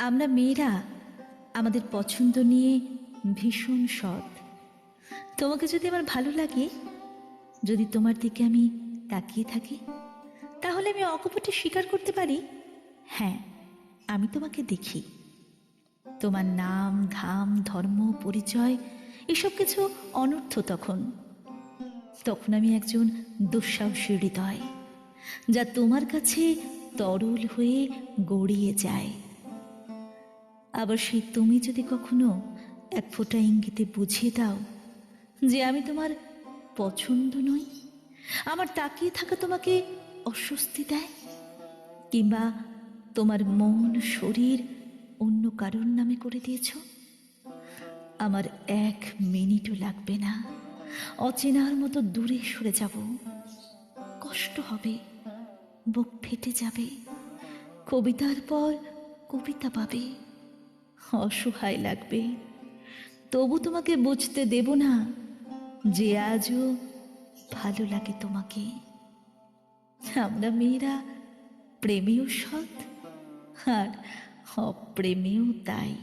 আমরা মেয়েরা আমাদের পছন্দ নিয়ে ভীষণ সৎ। তোমাকে যদি আমার ভালো লাগে, যদি তোমার দিকে আমি তাকিয়ে থাকি, তাহলে আমি অকপটে স্বীকার করতে পারি। হ্যাঁ আমি তোমাকে দেখি। তোমার নাম ধাম ধর্ম, পরিচয়, এসব কিছু অনর্থ তখন। তখন আমি একজন দুঃসাহসী হৃদয়, যা তোমার কাছে তরল হয়ে গড়িয়ে যায়। আবার সেই তুমি যদি কখনো এক ফোঁটা ইঙ্গিতে বুঝিয়ে দাও যে আমি তোমার পছন্দ নই, আমার তাকিয়ে থাকা তোমাকে অস্বস্তি দেয়, কিংবা তোমার মন, শরীর অন্য কারোর নামে করে দিয়েছ? আমার এক মিনিটও লাগবে না। অচেনার মতো দূরে সরে যাব। কষ্ট হবে, বুক ফেটে যাবে। কবিতার পর কবিতা পাবে। অসহায় লাগবে। তবু তোমাকে বুঝতে দেব না যে আজও ভালো লাগে তোমাকে। আমরা মেয়েরা প্রেমেও সৎ আর অপ্রেমেও তাই।